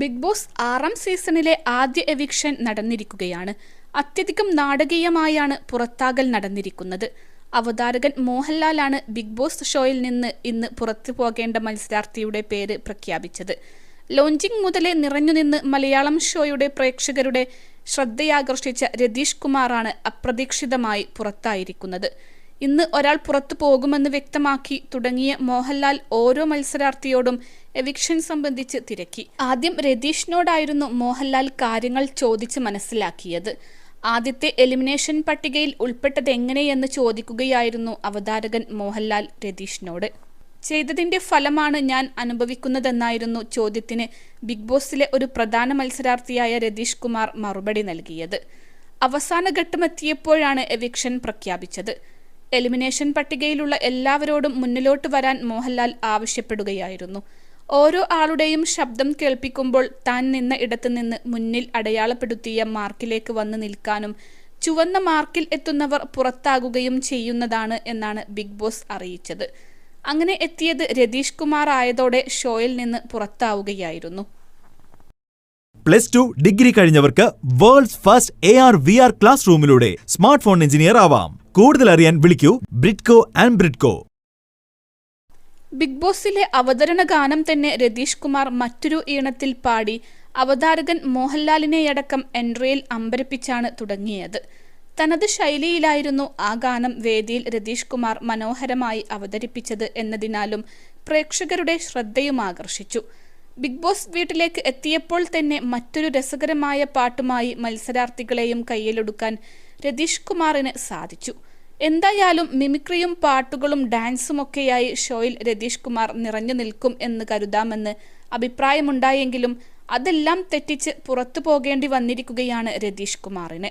Big boss ആറാം സീസണിലെ ആദ്യ എവിക്ഷൻ നടന്നിരിക്കുകയാണ്. അത്യധികം നാടകീയമായാണ് പുറത്താകൽ നടന്നിരിക്കുന്നത്. അവതാരകൻ മോഹൻലാലാണ് ബിഗ് ബോസ് ഷോയിൽ നിന്ന് ഇന്ന് പുറത്തു പോകേണ്ട മത്സരാർത്ഥിയുടെ പേര് പ്രഖ്യാപിച്ചത്. ലോഞ്ചിങ് മുതലേ നിറഞ്ഞുനിന്ന് മലയാളം ഷോയുടെ പ്രേക്ഷകരുടെ ശ്രദ്ധയാകർഷിച്ച രതീഷ് കുമാറാണ് അപ്രതീക്ഷിതമായി പുറത്തായിരിക്കുന്നത്. ഇന്ന് ഒരാൾ പുറത്തു പോകുമെന്ന് വ്യക്തമാക്കി തുടങ്ങിയ മോഹൻലാൽ ഓരോ മത്സരാർത്ഥിയോടും എവിക്ഷൻ സംബന്ധിച്ച് തിരക്കി. ആദ്യം രതീഷിനോടായിരുന്നു മോഹൻലാൽ കാര്യങ്ങൾ ചോദിച്ച് മനസ്സിലാക്കിയത്. ആദ്യത്തെ എലിമിനേഷൻ പട്ടികയിൽ ഉൾപ്പെട്ടത് എങ്ങനെയെന്ന് ചോദിക്കുകയായിരുന്നു അവതാരകൻ മോഹൻലാൽ രതീഷിനോട്. ചെയ്തതിന്റെ ഫലമാണ് ഞാൻ അനുഭവിക്കുന്നതെന്നായിരുന്നു ചോദ്യത്തിന് ബിഗ് ബോസിലെ ഒരു പ്രധാന മത്സരാർത്ഥിയായ രതീഷ് കുമാർ മറുപടി നൽകിയത്. അവസാന ഘട്ടമെത്തിയപ്പോഴാണ് എവിക്ഷൻ പ്രഖ്യാപിച്ചത്. എലിമിനേഷൻ പട്ടികയിലുള്ള എല്ലാവരോടും മുന്നിലോട്ട് വരാൻ മോഹൻലാൽ ആവശ്യപ്പെടുകയായിരുന്നു. ഓരോ ആളുടെയും ശബ്ദം കേൾപ്പിക്കുമ്പോൾ താൻ നിന്ന ഇടത്ത് നിന്ന് മുന്നിൽ അടയാളപ്പെടുത്തിയ മാർക്കിലേക്ക് വന്ന് നിൽക്കാനും ചുവന്ന മാർക്കിൽ എത്തുന്നവർ പുറത്താകുകയും ചെയ്യുന്നതാണ് എന്നാണ് ബിഗ് ബോസ് അറിയിച്ചത്. അങ്ങനെ എത്തിയത് രതീഷ് കുമാർ ആയതോടെ ഷോയിൽ നിന്ന് പുറത്താവുകയായിരുന്നു. Plus two degree കഴിഞ്ഞവർക്ക് world's first A R V R class റൂമിലൂടെ smart phone engineer ആവാം. കൂടുതൽ അറിയാൻ വിളിക്കൂ ബ്രിഡ്കോ ആൻഡ് ബ്രിഡ്കോ. ബിഗ് ബോസിലെ അവതരണ ഗാനം തന്നെ രതീഷ് കുമാർ മറ്റൊരു ഈണത്തിൽ പാടി അവതാരകൻ മോഹൻലാലിനെയടക്കം എൻട്രിയിൽ അമ്പരപ്പിച്ചാണ് തുടങ്ങിയത്. തനത് ശൈലിയിലായിരുന്നു ആ ഗാനം വേദിയിൽ രതീഷ് കുമാർ മനോഹരമായി അവതരിപ്പിച്ചത് എന്നതിനാലും പ്രേക്ഷകരുടെ ശ്രദ്ധയും ആകർഷിച്ചു. ബിഗ് ബോസ് വീട്ടിലേക്ക് എത്തിയപ്പോൾ തന്നെ മറ്റൊരു രസകരമായ പാട്ടുമായി മത്സരാർത്ഥികളെയും കയ്യിലെടുക്കാൻ രതീഷ് കുമാറിന് സാധിച്ചു. എന്തായാലും മിമിക്രിയും പാട്ടുകളും ഡാൻസും ഒക്കെയായി ഷോയിൽ രതീഷ് കുമാർ നിറഞ്ഞു നിൽക്കും എന്ന് കരുതാമെന്ന് അഭിപ്രായമുണ്ടായെങ്കിലും അതെല്ലാം തെറ്റിച്ച് പുറത്തു പോകേണ്ടി വന്നിരിക്കുകയാണ് രതീഷ് കുമാറിന്.